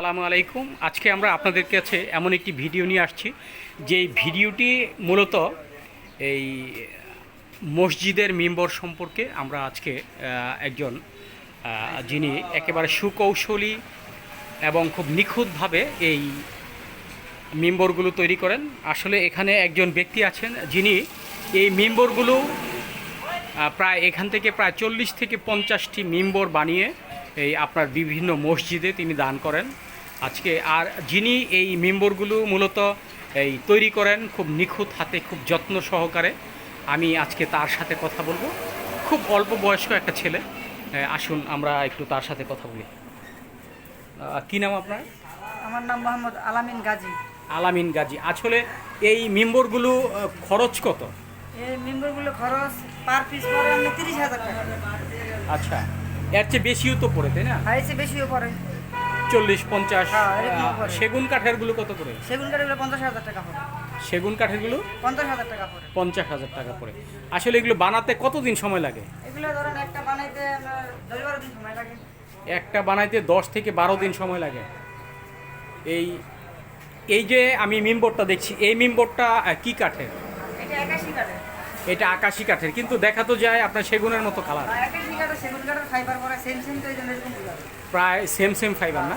আসসালামু আলাইকুম। আজকে আমরা আপনাদের কাছে এমন একটি ভিডিও নিয়ে আসছি যে ভিডিওটি মূলত এই মসজিদের মেম্বর সম্পর্কে আমরা আজকে একজন যিনি একেবারে সুকৌশলী এবং খুব নিখুঁতভাবে এই মেম্বরগুলো তৈরি করেন। আসলে এখানে একজন ব্যক্তি আছেন যিনি এই মেম্বরগুলো প্রায় এখান থেকে প্রায় চল্লিশ থেকে পঞ্চাশটি মেম্বর বানিয়ে এই আপনার বিভিন্ন মসজিদে তিনি দান করেন। আজকে আর যিনি এই মেম্বরগুলো মূলত এই তৈরি করেন খুব নিখুঁত হাতে খুব যত্ন সহকারে আমি আজকে তার সাথে কথা বলব। খুব অল্প বয়স্ক একটা ছেলে। আসুন আমরা একটু তার সাথে কথা বলি। কি নাম আপনার? আমার নাম মোহাম্মদ আলামিন গাজী। আলামিন গাজী। আসলে এই মেম্বরগুলো খরচ কত? এই মেম্বরগুলো খরচ পার পিস পরে আপনি তিরিশ হাজার টাকা। আচ্ছা এর চেয়ে বেশিও তো পড়ে তাই না? হাইসে বেশিও পড়ে। চল্লিশ পঞ্চাশ হ্যাঁ। সেগুন কাঠেরগুলো কত করে? সেগুন কাঠগুলো পঞ্চাশ হাজার টাকা পড়ে। সেগুন কাঠেরগুলো পঞ্চাশ হাজার টাকা পড়ে। পঞ্চাশ হাজার টাকা পড়ে। আসলে এগুলো বানাতে কতদিন সময় লাগে? এগুলো ধরেন একটা বানাইতে দশ বারো দিন সময় লাগে। একটা বানাইতে দশ থেকে বারো দিন সময় লাগে। এই এই যে আমি মিমবোর্ডটা দেখছি এই মিমবোর্ডটা আহ, কি কাঠের? এটা একাশি কাঠে এটা আকাশি কাঠের কিন্তু দেখা তো যায় আপনার সেগুনের মতো কালার। প্রায় সেম সেম ফাইবার না?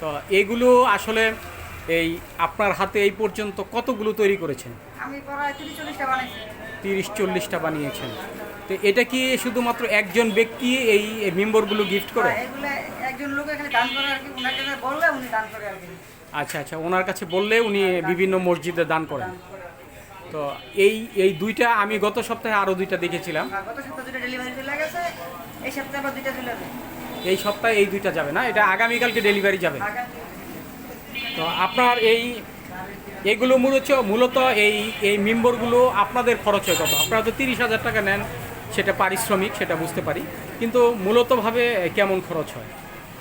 তো এগুলো আসলে এই আপনার হাতে এই পর্যন্ত কতগুলো তৈরি করেছেন? তিরিশ চল্লিশটা বানিয়েছেন। তো এটা কি শুধুমাত্র একজন ব্যক্তি এই মেম্বরগুলো গিফট করে? একজন লোক এখানে দান করে আর কি ওনাকে বললে উনি দান করে আর কি। আচ্ছা আচ্ছা ওনার কাছে বললে উনি বিভিন্ন মসজিদে দান করেন। তো এই এই দুইটা আমি গত সপ্তাহে আরও দুইটা দেখেছিলাম। গত সপ্তাহে দুটো ডেলিভারি চলে গেছে এই সপ্তাহে আবার দুইটা চলে যাবে। এই সপ্তাহে এই দুইটা যাবে না এটা আগামীকালকে ডেলিভারি যাবে। তো আপনার এই এগুলো মূলত মূলত এই এই মেম্বরগুলো আপনাদের খরচ হয় কত আপনারা তো তিরিশ হাজার টাকা নেন সেটা পারিশ্রমিক সেটা বুঝতে পারি। কিন্তু মূলতভাবে কেমন খরচ হয়?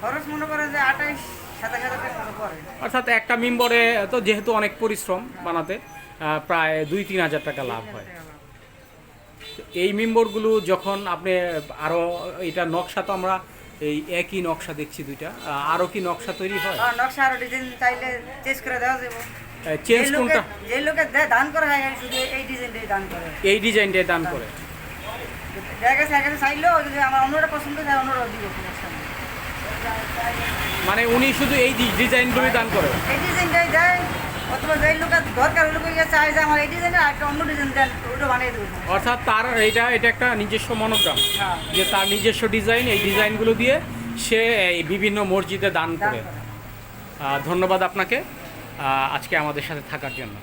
খরচ মনে করেন যে আঠাইশ সাতাশ হাজার টাকা পড়ে। অর্থাৎ একটা মেম্বরে তো যেহেতু অনেক পরিশ্রম বানাতে প্রায় দুই তিন হাজার টাকা লাভ হয়। এই মেম্বরগুলো যখন আপনি আরও এটা নকশা তো আমরা এই একই নকশা দেখছি দুইটা আরও কি নকশা তৈরি হয়? আর নকশা আরও ডিজাইন চাইলে চেঞ্জ করে দেওয়া যাবে। চেঞ্জ কোনটা? যে লোকে দান করা হয় শুধু এই ডিজাইনটাই দান করে। এই ডিজাইনটাই দান করে। দেখা গেছে চাইলেও আমার অন্যরা পছন্দ হয় অন্যরা দিব। মানে উনি শুধু এই ডিজাইনগুলোই দান করে। এই ডিজাইনটাই দেয় অথবা যে লোকে চায় আমার এই একটা অন্য ডিজাইন দেন ওটা বানিয়ে দেবো। অর্থাৎ তার এটা এটা একটা নিজস্ব মনোগ্রাম হ্যাঁ। যে তার নিজস্ব ডিজাইন এই ডিজাইনগুলো দিয়ে সে এই বিভিন্ন মসজিদে দান করে। ধন্যবাদ আপনাকে আজকে আমাদের সাথে থাকার জন্য।